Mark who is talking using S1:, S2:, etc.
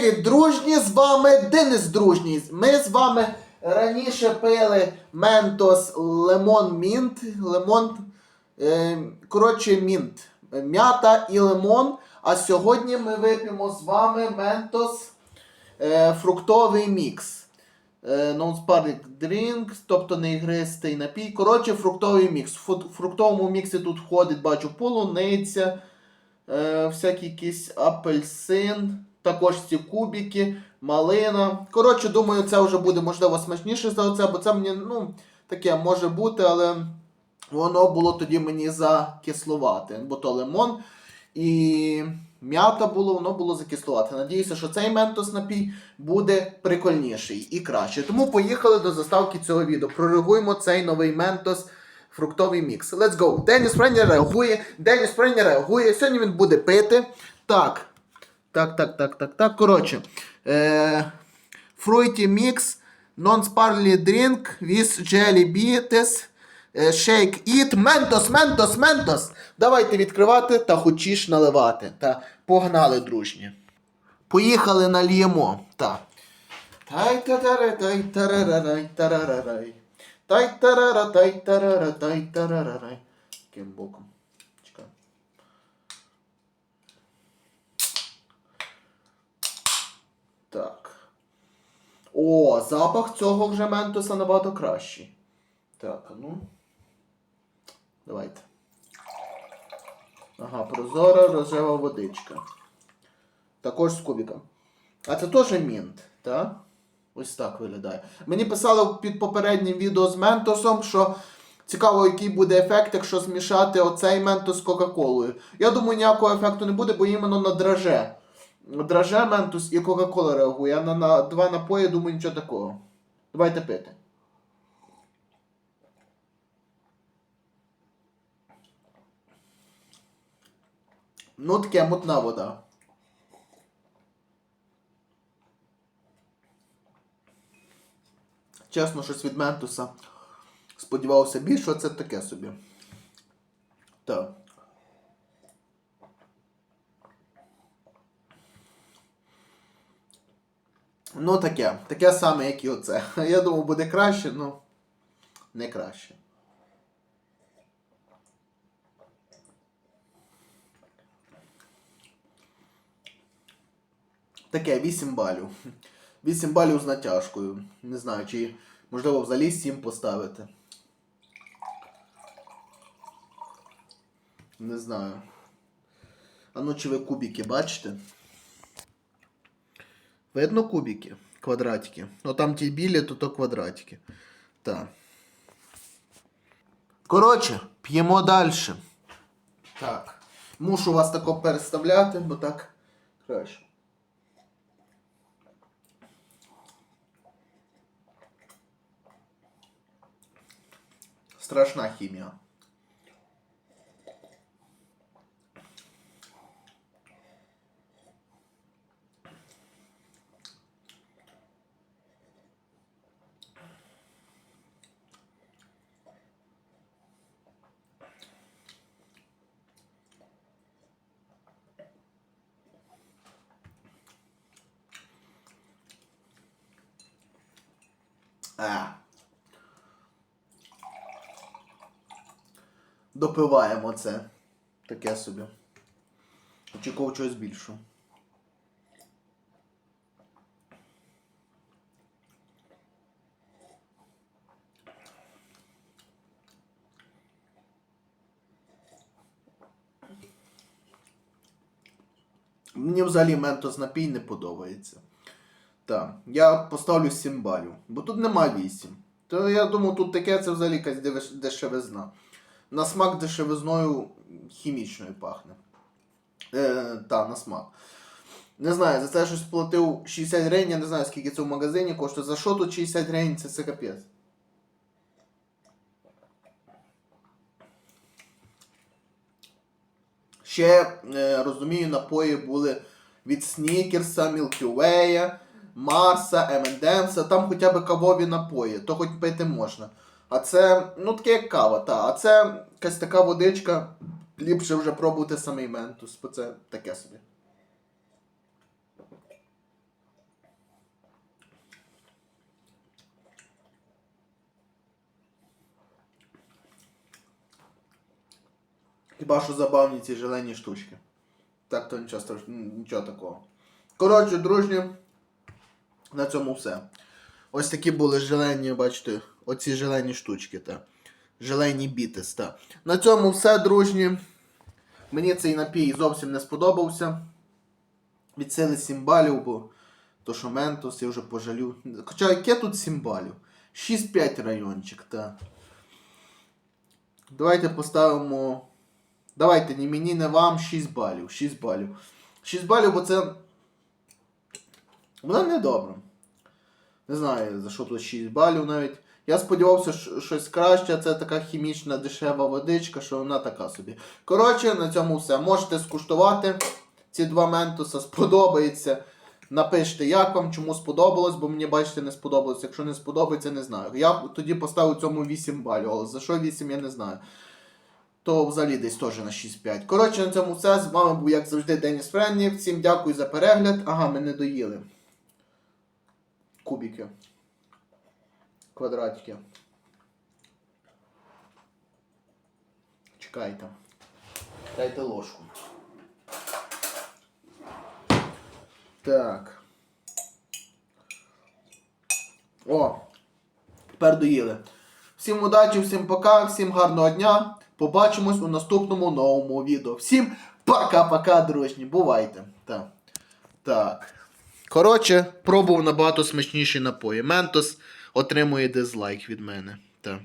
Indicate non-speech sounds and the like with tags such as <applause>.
S1: Привіт, дружні! З вами Денис Дружній. Ми з вами раніше пили Ментос Лемон Мінт. Лемон. Е, коротше, мінт. М'ята і лимон. А сьогодні ми вип'ємо з вами Ментос е, фруктовий мікс. Е, Non-sparkling drink, тобто не ігристий напій. Коротше, фруктовий мікс. В фруктовому міксі тут входить, бачу, полуниця, е, всякий якийсь апельсин, також ці кубики, малина. Коротше, думаю, це вже буде можливо смачніше за оце, бо це мені, ну, таке може бути, але воно було тоді мені закислувати. Бо то лимон і м'ята було, воно було закислувати. Надіюся, що цей ментос напій буде прикольніший і кращий. Тому поїхали до заставки цього відео. Прореагуємо цей новий ментос. Фруктовий мікс. Let's go. Деніс Френні реагує. Деніс Френні реагує. Сьогодні він буде пити. Так. Так, так, так, так, так. Коротше. Е, Fruity Mix Non-Sparkly Drink with Jelly Beates. е, Shake. Ментос, Ментос, Ментос. Давайте відкривати та хочеш наливати. Та погнали, дружні. Поїхали нальємо. Так. Тай тарара тай тарарарай тарарарай. Тай тарара тай тарара тай тарарарай. Яким боком? Так. О, запах цього вже ментоса набагато кращий. Так, ну. Давайте. Ага, прозора рожева водичка. Також з кубиком. А це теж мінт, так? Ось так виглядає. Мені писали під попереднім відео з ментосом, що цікаво, який буде ефект, якщо змішати оцей ментос з Кока-Колою. Я думаю, ніякого ефекту не буде, бо іменно на драже. Драже ментос і Кока-Кола реагує. На, на два напої, думаю, нічого такого. Давайте пити. Ну, таке мутна вода. Чесно, щось від Ментуса. Сподівався більше, це таке собі. Так. Ну, таке. Таке саме, як і оце. <laughs> Я думав, буде краще, ну не краще. Таке 8 балів. 8 балів з натяжкою. Не знаю, чи можливо взагалі 7 поставити. Не знаю. А ну чи ви кубики бачите? Видно кубики? Квадратики. Ну там ті білі, то то квадратики. Так. Коротше, п'ємо далі. Так. Мушу вас тако переставляти, бо так краще. Страшна хімія. А. Допиваємо це. Таке собі. Очікував чогось більшого. Мені взагалі ментос напій не подобається. Так, я поставлю 7 балів. Бо тут нема 8. То я думаю, тут таке це взагалі якась дешевизна. На смак дешевизною хімічною пахне. Е, та, на смак. Не знаю, за це щось платив 60 гривень, я не знаю, скільки це в магазині коштує. За що тут 60 гривень, це, це капець. Ще е, розумію, напої були від Снікерса, Way, Марса, МНДМСа, там хоча б кавові напої, то хоч пити можна. А це, ну таке як кава, та. А це якась така водичка. Ліпше вже пробувати самий ментус, бо це таке собі. Хіба що забавні ці зелені штучки. Так то нічого страшного, нічого такого. Коротше, дружні на цьому все. Ось такі були зелені, бачите, оці зелені штучки, та. Зелені бітес, та. На цьому все, дружні. Мені цей напій зовсім не сподобався. Від сили 7 балів, бо то що Ментос, я вже пожалю. Хоча яке тут 7 балів? 6-5 райончик, та. Давайте поставимо. Давайте, ні мені, не вам 6 балів. 6 балів. 6 балів, бо це. Воно не добре. Не знаю, за що тут 6 балів навіть. Я сподівався, що щось краще, це така хімічна дешева водичка, що вона така собі. Коротше, на цьому все. Можете скуштувати ці два ментуса, сподобається. Напишіть, як вам, чому сподобалось, бо мені, бачите, не сподобалось. Якщо не сподобається, не знаю. Я тоді поставив цьому 8 балів, але за що 8, я не знаю. То взагалі десь теж на 6-5. Коротше, на цьому все. З вами був, як завжди, Деніс Френні. Всім дякую за перегляд. Ага, ми не доїли. Кубики. Квадратики. Чекайте. Дайте ложку. Так. О! Тепер доїли. Всім удачі, всім пока, всім гарного дня. Побачимось у наступному новому відео. Всім пока-пока, дружні. Бувайте. Так. Так. Коротше, пробував набагато смачніші напої. Ментос отримує дизлайк від мене. Так.